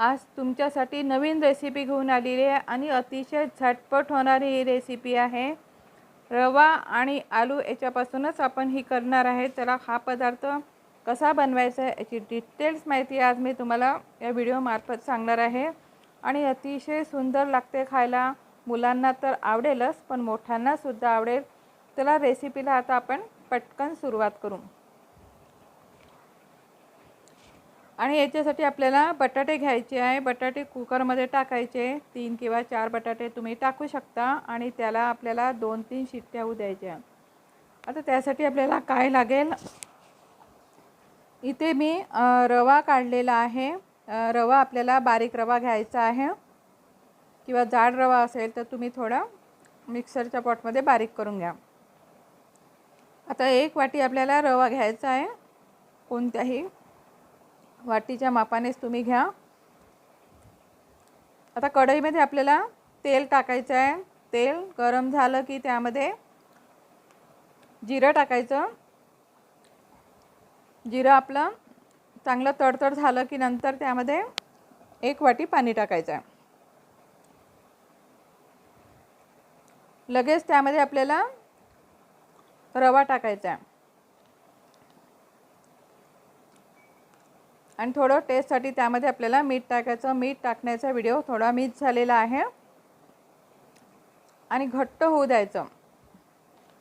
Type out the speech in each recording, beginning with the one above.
आज तुमच्यासाठी नवीन रेसिपी घेऊन आलेली आहे आणि अतिशय झटपट होणारी ही रेसिपी आहे. रवा आणि आलू याच्यापासूनच आपण ही करणार आहे. चला हा पदार्थ कसा बनवायचा आहे याची डिटेल्स माहिती आज मी तुम्हाला या व्हिडिओमार्फत सांगणार आहे. आणि अतिशय सुंदर लागते खायला. मुलांना तर आवडेलच पण मोठ्यांनासुद्धा आवडेल. चला रेसिपीला आता आपण पटकन सुरुवात करू. आणि याच्यासाठी आपल्याला बटाटे घ्यायचे आहे. बटाटे कुकरमध्ये टाकायचे. तीन किंवा चार बटाटे तुम्ही टाकू शकता आणि त्याला आपल्याला दोन तीन शिट्ट्या होऊ द्यायच्या. आता त्यासाठी आपल्याला काय लागेल? इथे मी रवा काढलेला आहे. रवा आपल्याला बारीक रवा घ्यायचा आहे. किंवा जाड रवा असेल तर तुम्ही थोडा मिक्सरच्या पॉटमध्ये बारीक करून घ्या. आता एक वाटी आपल्याला रवा घ्यायचा आहे. कोणत्याही वाटीच्या मापानेच तुम्ही घ्या. आता कढईमध्ये आपल्याला तेल टाकायचं आहे. तेल गरम झालं की त्यामध्ये जिरं टाकायचं. जिरं आपलं चांगलं तडतड झालं की नंतर त्यामध्ये एक वाटी पाणी टाकायचं आहे. लगेच त्यामध्ये आपल्याला रवा टाकायचा आहे. आणि थोडं टेस्टसाठी त्यामध्ये आपल्याला मीठ टाकायचं. मीठ टाकण्याचा व्हिडिओ थोडा मिस झालेला आहे. आणि घट्ट होऊ द्यायचं.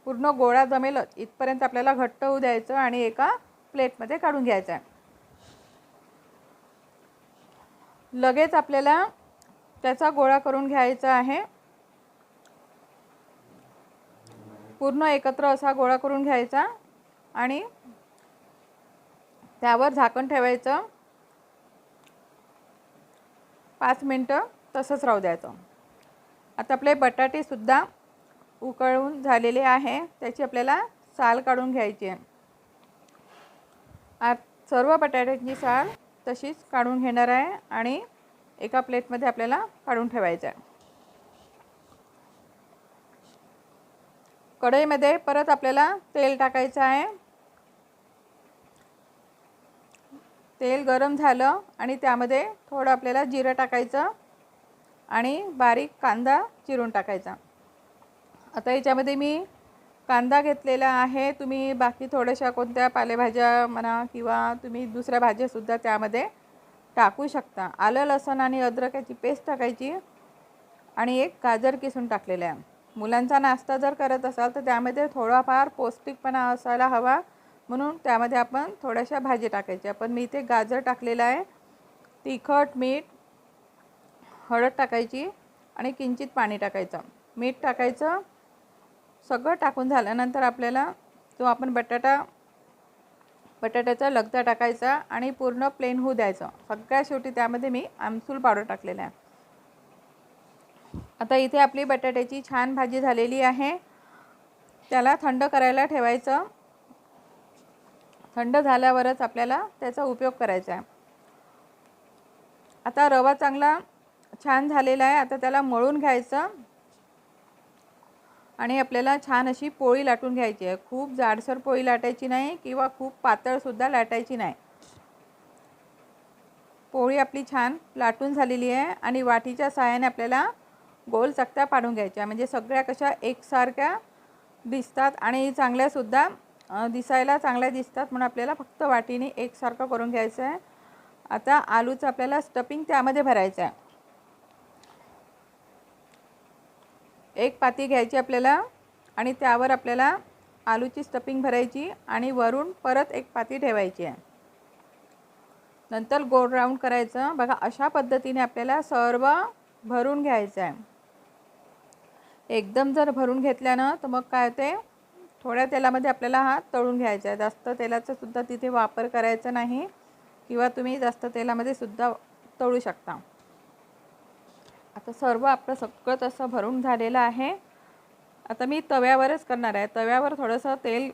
पूर्ण गोळा जमेल इथपर्यंत आपल्याला घट्ट होऊ द्यायचं आणि एका प्लेटमध्ये काढून घ्यायचं आहे. लगेच आपल्याला त्याचा गोळा करून घ्यायचा आहे. पूर्ण एकत्र असा गोळा करून घ्यायचा. आणि त्यावर झाकण ठेवायचं. पाच मिनटं तसंच राहू द्यायचं. आता आपले बटाटेसुद्धा उकळून झालेले आहे. त्याची आपल्याला साल काढून घ्यायची आहे. आ सर्व बटाट्याची साल तशीच काढून घेणार आहे आणि एका प्लेटमध्ये आपल्याला काढून ठेवायचं आहे. कढईमध्ये परत आपल्याला तेल टाकायचं आहे. तेल गरम झालं आणि त्यामध्ये थोडं आपल्याला जिरं टाकायचं आणि बारीक कांदा चिरून टाकायचा. आता याच्यामध्ये मी कांदा घेतलेला आहे. तुम्ही बाकी थोड्याशा कोणत्या पालेभाज्या म्हणा किंवा तुम्ही दुसऱ्या भाज्यासुद्धा त्यामध्ये टाकू शकता. आलं लसण आणि अद्रक याची पेस्ट टाकायची आणि एक गाजर किसून टाकलेलं आहे. मुलांचा नाश्ता जर करत असाल तर त्यामध्ये थोडाफार पौष्टिकपणा असायला हवा. म्हणून त्यामध्ये आपण थोड्याशा भाजी टाकायच्या. पण मी इथे गाजर टाकलेलं आहे. तिखट मीठ हळद टाकायची आणि किंचित पाणी टाकायचं. मीठ टाकायचं. सगळं टाकून झाल्यानंतर आपल्याला तो आपण बटाटा बटाट्याचा लगदा टाकायचा आणि पूर्ण प्लेन होऊ द्यायचं. सगळ्या शेवटी त्यामध्ये मी आमसूल पावडर टाकलेला आहे. आता इथे आपली बटाट्याची छान भाजी झालेली आहे. त्याला थंड करायला ठेवायचं. थंड झाल्यावरच आपल्याला त्याचा उपयोग करायचा आहे. आता रवा चांगला छान झालेला आहे. आता त्याला मळून घ्यायचं आणि आपल्याला छान अशी पोळी लाटून घ्यायची आहे. खूप जाडसर पोळी लाटायची नाही किंवा खूप पातळसुद्धा लाटायची नाही. पोळी आपली छान लाटून झालेली आहे आणि वाटीच्या सहाय्याने आपल्याला गोल चकत्या पाडून घ्यायच्या. म्हणजे सगळ्या कशा एकसारख्या दिसतात आणि चांगल्यासुद्धा दिसायला चांगल्या दिसतात म्हणून आपल्याला फक्त वाटीने एकसारखं करून घ्यायचं आहे. आता आलूचं आपल्याला स्टफिंग त्यामध्ये भरायचं आहे. एक पाती घ्यायची आपल्याला आणि त्यावर आपल्याला आलूची स्टफिंग भरायची आणि वरून परत एक पाती ठेवायची आहे. नंतर गोल राऊंड करायचं. बघा अशा पद्धतीने आपल्याला सर्व भरून घ्यायचं आहे. एकदम जर भरून घेतल्यानं तर मग काय होते थोड्या तेलामध्ये आपल्याला हा तळून घ्यायचा आहे. जास्त तेलाचा सुद्धा तिथे वापर करायचा नाही किंवा तुम्ही जास्त तेलामध्ये सुद्धा तळू शकता. आता सर्व आपलं सगळं तसं भरून झालेलं आहे. आता मी तव्यावरच करणार आहे. तव्यावर थोडंसं तेल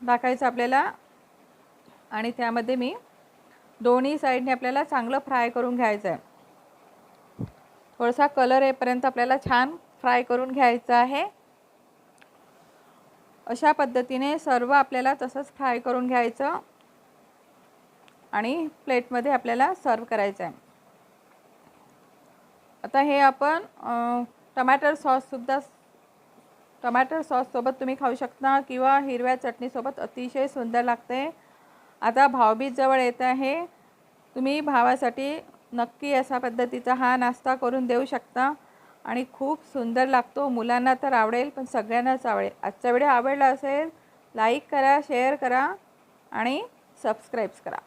टाकायचं आपल्याला आणि त्यामध्ये मी दोन्ही साईडने आपल्याला चांगलं फ्राय करून घ्यायचं आहे. थोडासा कलर येईपर्यंत आपल्याला छान फ्राय करून घ्यायचं आहे. अशा पद्धतीने सर्व आपल्याला तसंच फ्राय करून घ्यायचं आणि प्लेटमध्ये आपल्याला सर्व करायचं आहे. आता हे आपण टमॅटर सॉससुद्धा टमॅटर सॉससोबत तुम्ही खाऊ शकता किंवा हिरव्या चटणीसोबत अतिशय सुंदर लागते. आता भावबीज जवळ येत आहे. तुम्ही भावासाठी नक्की अशा पद्धतीचा हा नाश्ता करून देऊ शकता. आणि खूप सुंदर लागतो. मुलांना तर आवडेल पण सगळ्यांनाच आवडेल. आजचा व्हिडिओ आवडला असेल लाईक करा शेअर करा आणि सबस्क्राईब्स करा.